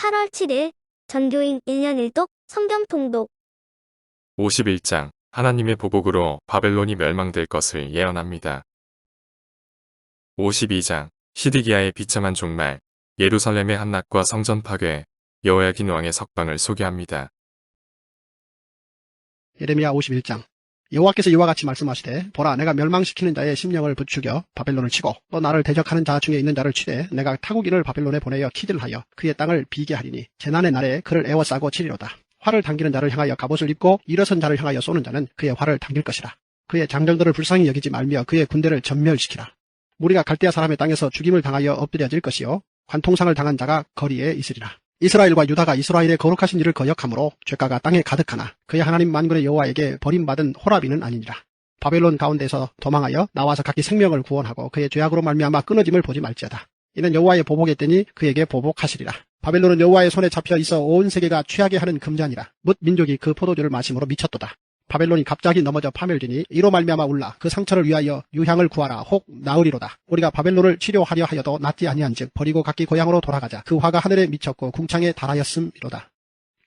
8월 7일 전교인 1년 1독 성경 통독 51장 하나님의 보복으로 바벨론이 멸망될 것을 예언합니다. 52장 시드기야의 비참한 종말 예루살렘의 한낮과 성전 파괴 여호야긴 왕의 석방을 소개합니다. 예레미야 51장 여호와께서 이와 같이 말씀하시되 보라 내가 멸망시키는 자의 심령을 부추겨 바벨론을 치고 또 나를 대적하는 자 중에 있는 자를 치되 내가 타국인을 바벨론에 보내어 키드를 하여 그의 땅을 비게 하리니 재난의 날에 그를 애워싸고 치리로다. 활을 당기는 자를 향하여 갑옷을 입고 일어선 자를 향하여 쏘는 자는 그의 활을 당길 것이라. 그의 장정들을 불쌍히 여기지 말며 그의 군대를 전멸시키라. 무리가 갈대아 사람의 땅에서 죽임을 당하여 엎드려질 것이요 관통상을 당한 자가 거리에 있으리라 이스라엘과 유다가 이스라엘의 거룩하신 일을 거역함으로 죄가가 땅에 가득하나 그의 하나님 만군의 여호와에게 버림받은 호라비는 아니니라. 바벨론 가운데서 도망하여 나와서 각기 생명을 구원하고 그의 죄악으로 말미암아 끊어짐을 보지 말지어다. 이는 여호와의 보복에 뜨니 그에게 보복하시리라. 바벨론은 여호와의 손에 잡혀 있어 온 세계가 취하게 하는 금잔이라. 뭇 민족이 그 포도주를 마심으로 미쳤도다. 바벨론이 갑자기 넘어져 파멸되니 이로 말미암아 울라. 그 상처를 위하여 유향을 구하라. 혹 나으리로다. 우리가 바벨론을 치료하려 하여도 낫지 아니한즉 버리고 각기 고향으로 돌아가자. 그 화가 하늘에 미쳤고 궁창에 달하였음이로다.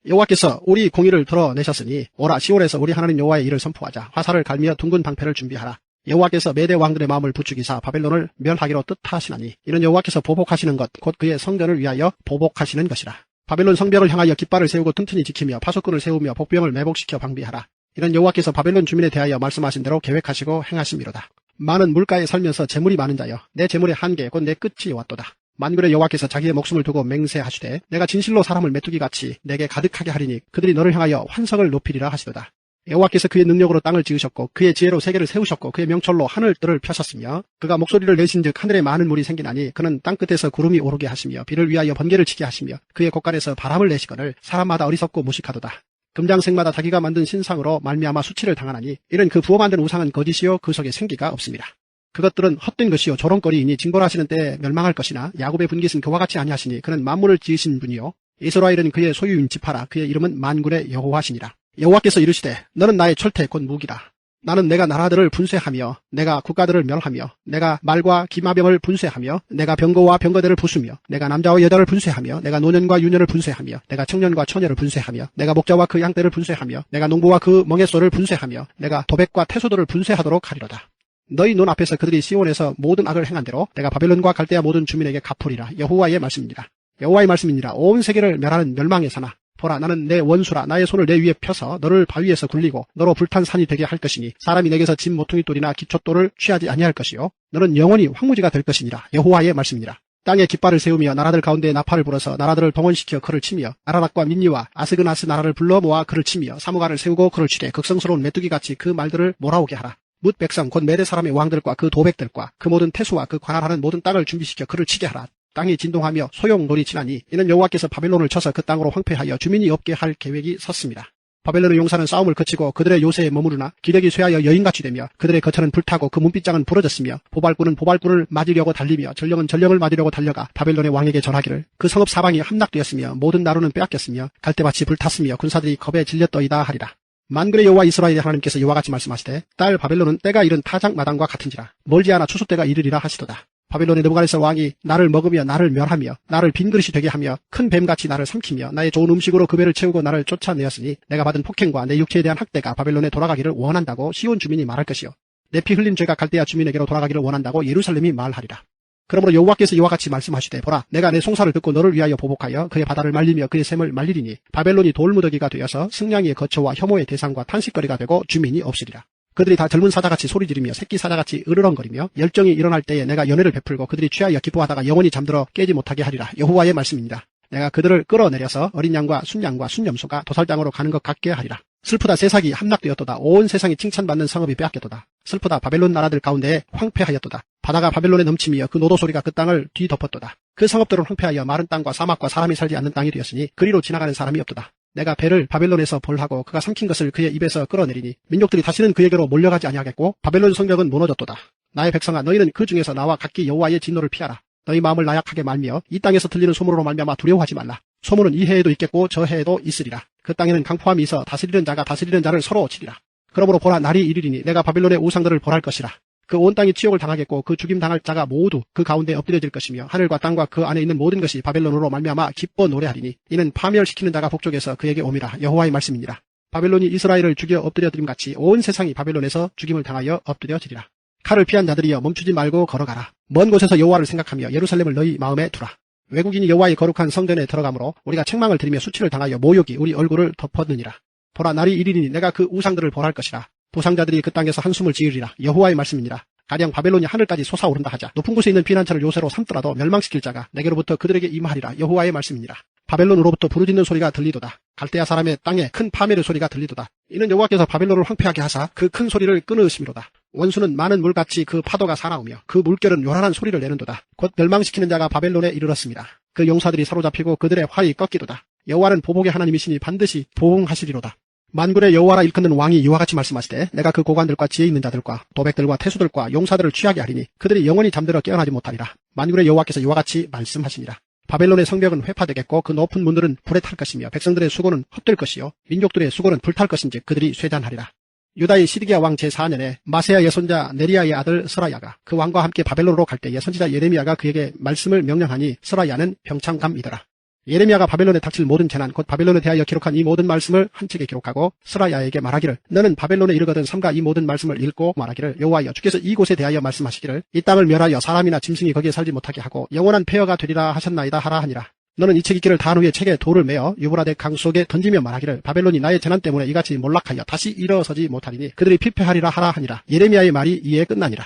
여호와께서 우리 공의를 드러내셨으니 오라 시올에서 우리 하나님 여호와의 일을 선포하자. 화살을 갈며 둥근 방패를 준비하라. 여호와께서 메대 왕들의 마음을 부추기사 바벨론을 멸하기로 뜻하시나니 이는 여호와께서 보복하시는 것 곧 그의 성전을 위하여 보복하시는 것이라. 바벨론 성벽을 향하여 깃발을 세우고 튼튼히 지키며 파수꾼을 세우며 복병을 매복시켜 방비하라 이는 여호와께서 바벨론 주민에 대하여 말씀하신 대로 계획하시고 행하심이로다. 많은 물가에 살면서 재물이 많은 자여 내 재물의 한계 곧 내 끝이 왔도다. 만군의 여호와께서 자기의 목숨을 두고 맹세하시되 내가 진실로 사람을 메뚜기 같이 내게 가득하게 하리니 그들이 너를 향하여 환석을 높이리라 하시도다. 여호와께서 그의 능력으로 땅을 지으셨고 그의 지혜로 세계를 세우셨고 그의 명철로 하늘들을 펴셨으며 그가 목소리를 내신즉 하늘에 많은 물이 생기나니 그는 땅 끝에서 구름이 오르게 하시며 비를 위하여 번개를 치게 하시며 그의 곳간에서 바람을 내시거늘 사람마다 어리석고 무식하도다. 금장색마다 자기가 만든 신상으로 말미암아 수치를 당하나니 이는 그 부어 만든 우상은 거짓이요 그 속에 생기가 없습니다. 그것들은 헛된 것이요 조롱거리이니 징벌하시는 때에 멸망할 것이나 야곱의 분깃은 그와 같이 아니하시니 그는 만물을 지으신 분이요 이스라엘은 그의 소유인 지파라 그의 이름은 만군의 여호와시니라. 여호와께서 이르시되 너는 나의 철퇴 곧 무기라. 나는 내가 나라들을 분쇄하며 내가 국가들을 멸하며 내가 말과 기마병을 분쇄하며 내가 병거와 병거들을 부수며 내가 남자와 여자를 분쇄하며 내가 노년과 유년을 분쇄하며 내가 청년과 처녀를 분쇄하며 내가 목자와 그 양떼를 분쇄하며 내가 농부와 그 멍에소를 분쇄하며 내가 도백과 태소도를 분쇄하도록 하리로다. 너희 눈 앞에서 그들이 시온에서 모든 악을 행한 대로 내가 바벨론과 갈대아 모든 주민에게 갚으리라 여호와의 말씀입니다. 여호와의 말씀이니라 온 세계를 멸하는 멸망의 사나 보라 나는 내 원수라. 나의 손을 내 위에 펴서 너를 바위에서 굴리고 너로 불탄 산이 되게 할 것이니 사람이 내게서 진 모퉁이 돌이나 기초돌을 취하지 아니할 것이요. 너는 영원히 황무지가 될 것이니라. 여호와의 말씀이니라. 땅에 깃발을 세우며 나라들 가운데 나팔을 불어서 나라들을 동원시켜 그를 치며 아라락과 민니와 아스그나스 나라를 불러 모아 그를 치며 사무가를 세우고 그를 치되 극성스러운 메뚜기같이 그 말들을 몰아오게 하라. 뭇 백성 곧 메대 사람의 왕들과 그 도백들과 그 모든 태수와 그 관할하는 모든 땅을 준비시켜 그를 치게 하라 땅이 진동하며 소용돌이 치나니 이는 여호와께서 바벨론을 쳐서 그 땅으로 황폐하여 주민이 없게 할 계획이 섰습니다. 바벨론의 용사는 싸움을 거치고 그들의 요새에 머무르나 기력이 쇠하여 여인같이 되며 그들의 거처는 불타고 그 문빗장은 부러졌으며 보발꾼은 보발꾼을 맞으려고 달리며 전령은 전령을 맞으려고 달려가 바벨론의 왕에게 전하기를 그 성읍 사방이 함락되었으며 모든 나루는 빼앗겼으며 갈대밭이 불탔으며 군사들이 겁에 질렸더이다 하리라. 만군의 여호와 이스라엘의 하나님께서 이와 같이 말씀하시되 딸 바벨론은 때가 이른 타작 마당과 같은지라 멀지 않아 추수 때가 이르리라 하시도다. 바벨론의 느부갓네살 왕이 나를 먹으며 나를 멸하며 나를 빈 그릇이 되게 하며 큰 뱀같이 나를 삼키며 나의 좋은 음식으로 그 배를 채우고 나를 쫓아내었으니 내가 받은 폭행과 내 육체에 대한 학대가 바벨론에 돌아가기를 원한다고 시온 주민이 말할 것이요 내 피 흘린 죄가 갈대아 주민에게로 돌아가기를 원한다고 예루살렘이 말하리라. 그러므로 여호와께서 이와 같이 말씀하시되 보라 내가 내 송사를 듣고 너를 위하여 보복하여 그의 바다를 말리며 그의 샘을 말리리니 바벨론이 돌무더기가 되어서 승냥이의 거처와 혐오의 대상과 탄식거리가 되고 주민이 없으리라. 그들이 다 젊은 사자같이 소리 지르며 새끼 사자같이 으르렁거리며 열정이 일어날 때에 내가 연회를 베풀고 그들이 취하여 기뻐하다가 영원히 잠들어 깨지 못하게 하리라 여호와의 말씀입니다. 내가 그들을 끌어내려서 어린 양과 순양과 순염소가 도살장으로 가는 것 같게 하리라. 슬프다 세상이 함락되었도다. 온 세상이 칭찬받는 성읍이 빼앗겼도다. 슬프다 바벨론 나라들 가운데에 황폐하였도다. 바다가 바벨론에 넘치며 그 노도 소리가 그 땅을 뒤덮었도다. 그 성읍들은 황폐하여 마른 땅과 사막과 사람이 살지 않는 땅이 되었으니 그리로 지나가는 사람이 없도다. 내가 배를 바벨론에서 벌하고 그가 삼킨 것을 그의 입에서 끌어내리니 민족들이 다시는 그에게로 몰려가지 아니하겠고 바벨론 성벽은 무너졌도다. 나의 백성아 너희는 그 중에서 나와 각기 여호와의 진노를 피하라. 너희 마음을 나약하게 말며 이 땅에서 들리는 소문으로 말미암아 두려워하지 말라. 소문은 이 해에도 있겠고 저 해에도 있으리라. 그 땅에는 강포함이 있어 다스리는 자가 다스리는 자를 서로 치리라. 그러므로 보라 날이 이르리니 내가 바벨론의 우상들을 벌할 것이라. 그 온 땅이 치욕을 당하겠고 그 죽임 당할 자가 모두 그 가운데 엎드려질 것이며 하늘과 땅과 그 안에 있는 모든 것이 바벨론으로 말미암아 기뻐 노래하리니 이는 파멸시키는 자가 북쪽에서 그에게 옴이라 여호와의 말씀이니라. 바벨론이 이스라엘을 죽여 엎드려드림 같이 온 세상이 바벨론에서 죽임을 당하여 엎드려지리라. 칼을 피한 자들이여 멈추지 말고 걸어가라. 먼 곳에서 여호와를 생각하며 예루살렘을 너희 마음에 두라. 외국인이 여호와의 거룩한 성전에 들어가므로 우리가 책망을 들이며 수치를 당하여 모욕이 우리 얼굴을 덮었느니라. 보라 날이 이르니 내가 그 우상들을 벌할 것이라. 부상자들이 그 땅에서 한숨을 지으리라. 여호와의 말씀이니라. 가령 바벨론이 하늘까지 솟아오른다 하자. 높은 곳에 있는 피난처를 요새로 삼더라도 멸망시킬 자가 내게로부터 그들에게 임하리라. 여호와의 말씀이니라. 바벨론으로부터 부르짖는 소리가 들리도다. 갈대아 사람의 땅에 큰 파멸의 소리가 들리도다. 이는 여호와께서 바벨론을 황폐하게 하사 그 큰 소리를 끊으심이로다. 원수는 많은 물같이 그 파도가 사나우며 그 물결은 요란한 소리를 내는도다. 곧 멸망시키는 자가 바벨론에 이르렀습니다. 그 용사들이 사로잡히고 그들의 활이 꺾이도다. 여호와는 보복의 하나님이시니 반드시 보응하시리로다. 만군의 여호와라 일컫는 왕이 이와 같이 말씀하시되 내가 그 고관들과 지혜 있는 자들과 도백들과 태수들과 용사들을 취하게 하리니 그들이 영원히 잠들어 깨어나지 못하리라. 만군의 여호와께서 이와 같이 말씀하시니라. 바벨론의 성벽은 회파되겠고 그 높은 문들은 불에 탈 것이며 백성들의 수고는 헛될 것이요 민족들의 수고는 불탈 것인지 그들이 쇠잔하리라. 유다의 시드기야 왕 제4년에 마세야 예손자 네리야의 아들 스라야가 그 왕과 함께 바벨론으로 갈 때에 선지자 예레미야가 그에게 말씀을 명령하니 스라야는 병창감이더라. 예레미야가 바벨론에 닥칠 모든 재난 곧 바벨론에 대하여 기록한 이 모든 말씀을 한 책에 기록하고 스라야에게 말하기를 너는 바벨론에 이르거든 삼가 이 모든 말씀을 읽고 말하기를 여호와여 주께서 이곳에 대하여 말씀하시기를 이 땅을 멸하여 사람이나 짐승이 거기에 살지 못하게 하고 영원한 폐허가 되리라 하셨나이다 하라 하니라. 너는 이책 읽기를 단 후에 책에 돌을 메어 유브라데 강 속에 던지며 말하기를 바벨론이 나의 재난 때문에 이같이 몰락하여 다시 일어서지 못하리니 그들이 필패하리라 하라 하니라. 예레미야의 말이 이에 끝나니라.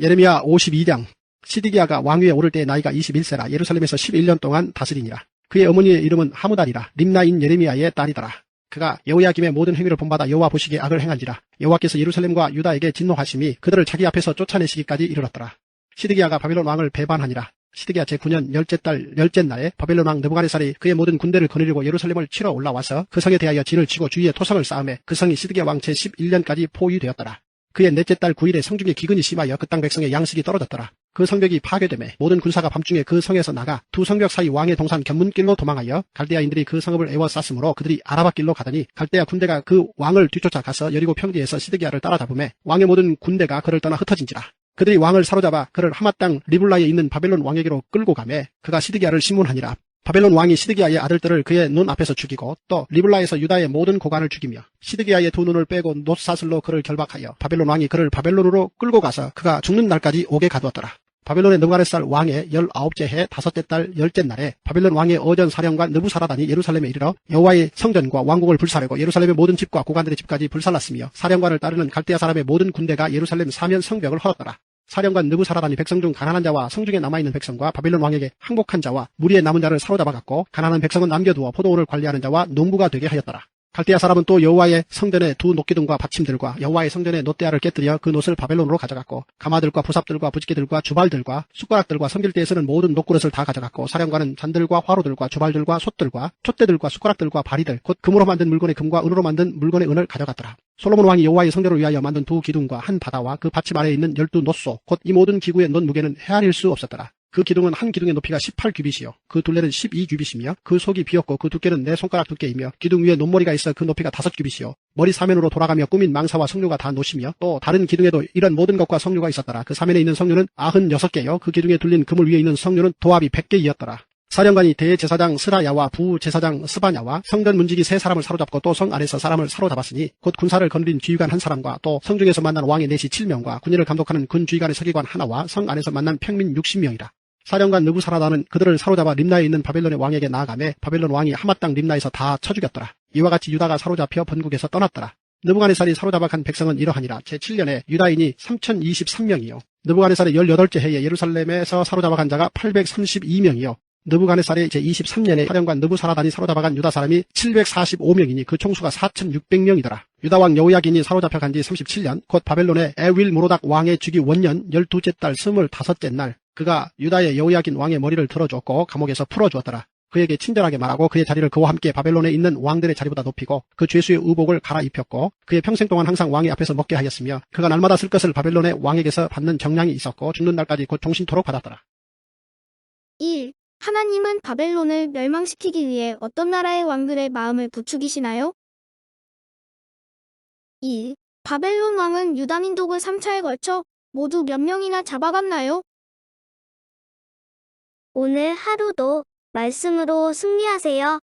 예레미야 52장 시디기야가 왕위에 오를 때 나이가 21세라. 예루살렘에서 11년 동안 다스리니라 그의 어머니의 이름은 하무달이라 림나인 예레미야의 딸이더라. 그가 여호야김의 모든 행위를 본받아 여호와 보시기에 악을 행한지라 여호와께서 예루살렘과 유다에게 진노하심이 그들을 자기 앞에서 쫓아내시기까지 이르렀더라. 시드기야가 바벨론 왕을 배반하니라. 시드기야 제9년 열째 달 열째 날에 바벨론 왕 느부갓네살이 그의 모든 군대를 거느리고 예루살렘을 치러 올라와서 그 성에 대하여 진을 치고 주위에 토성을 쌓음에 그 성이 시드기야 왕 제11년까지 포위되었더라. 그의 넷째 달 9일에 성중에 기근이 심하여 그 땅 백성의 양식이 떨어졌더라. 그 성벽이 파괴됨에 모든 군사가 밤중에 그 성에서 나가 두 성벽 사이 왕의 동산 견문길로 도망하여 갈대아인들이 그 성읍을 에워쌌으므로 그들이 아라바길로 가더니 갈대아 군대가 그 왕을 뒤쫓아 가서 여리고 평지에서 시드기야를 따라잡음에 왕의 모든 군대가 그를 떠나 흩어진지라. 그들이 왕을 사로잡아 그를 하마 땅 리블라에 있는 바벨론 왕에게로 끌고 가매 그가 시드기야를 심문하니라. 바벨론 왕이 시드기야의 아들들을 그의 눈 앞에서 죽이고 또 리블라에서 유다의 모든 고관을 죽이며 시드기야의 두 눈을 빼고 놋사슬로 그를 결박하여 바벨론 왕이 그를 바벨론으로 끌고 가서 그가 죽는 날까지 옥에 가두었더라. 바벨론의 느부갓네살 왕의 열아홉째 해 다섯째 달 열째 날에 바벨론 왕의 어전 사령관 느부사라단이 예루살렘에 이르러 여호와의 성전과 왕궁을 불사르고 예루살렘의 모든 집과 고관들의 집까지 불살랐으며 사령관을 따르는 갈대아 사람의 모든 군대가 예루살렘 사면 성벽을 헐었더라. 사령관 느부사라단이 백성 중 가난한 자와 성중에 남아있는 백성과 바벨론 왕에게 항복한 자와 무리에 남은 자를 사로잡아갔고 가난한 백성은 남겨두어 포도원을 관리하는 자와 농부가 되게 하였더라. 갈대아 사람은 또 여호와의 성전의 두 녹기둥과 받침들과 여호와의 성전의 놋대야를 깨뜨려 그 놋을 바벨론으로 가져갔고 가마들과 부삽들과 부지기들과 주발들과 숟가락들과 섬길 때에 쓰는 모든 녹그릇을 다 가져갔고 사령관은 잔들과 화로들과 주발들과 솥들과 촛대들과 숟가락들과 바리들 곧 금으로 만든 물건의 금과 은으로 만든 물건의 은을 가져갔더라. 솔로몬 왕이 여호와의 성전을 위하여 만든 두 기둥과 한 바다와 그 받침 아래에 있는 열두 놋소 곧 이 모든 기구의 놋 무게는 헤아릴 수 없었더라. 그 기둥은 한 기둥의 높이가 18규빗이요. 그 둘레는 12규빗이며 그 속이 비었고 그 두께는 내 손가락 두께이며 기둥 위에 논머리가 있어 그 높이가 5규빗이요. 머리 사면으로 돌아가며 꾸민 망사와 성류가 다 노시며 또 다른 기둥에도 이런 모든 것과 성류가 있었더라. 그 사면에 있는 성류는 96개요. 그 기둥에 둘린 그물 위에 있는 성류는 도합이 100개이었더라. 사령관이 대제사장 스라야와 부제사장 스바냐와 성전 문지기 세 사람을 사로잡고 또 성 안에서 사람을 사로잡았으니 곧 군사를 거느린 주의관 한 사람과 또 성중에서 만난 왕의 내시 7명과 군인을 감독하는 군 주의관의 서기관 하나와 성 안에서 만난 평민 60명이라. 사령관 느부사라다는 그들을 사로잡아 림나에 있는 바벨론의 왕에게 나아가매 바벨론 왕이 하마 땅 림나에서 다 쳐 죽였더라. 이와 같이 유다가 사로잡혀 번국에서 떠났더라. 느부갓네살이 사로잡아 간 백성은 이러하니라. 제7년에 유다인이 3023명이요. 느부갓네살의 18째 해에 예루살렘에서 사로잡아 간 자가 832명이요. 느부갓네살의 제23년에 사령관 느부사라단이 사로잡아간 유다 사람이 745명이니 그 총수가 4600명이더라. 유다왕 여호야긴이 사로잡혀 간 지 37년 곧 바벨론의 에윌 무로닥 왕의 주기 원년 12째 달 25째 날 그가 유다의 여호야긴 왕의 머리를 들어줬고 감옥에서 풀어주었더라. 그에게 친절하게 말하고 그의 자리를 그와 함께 바벨론에 있는 왕들의 자리보다 높이고 그 죄수의 의복을 갈아입혔고 그의 평생 동안 항상 왕의 앞에서 먹게 하였으며 그가 날마다 쓸 것을 바벨론의 왕에게서 받는 정량이 있었고 죽는 날까지 곧 종신토록 받았더라. 1. 하나님은 바벨론을 멸망시키기 위해 어떤 나라의 왕들의 마음을 부추기시나요? 2. 바벨론 왕은 유다 민족을 3차에 걸쳐 모두 몇 명이나 잡아갔나요? 오늘 하루도 말씀으로 승리하세요.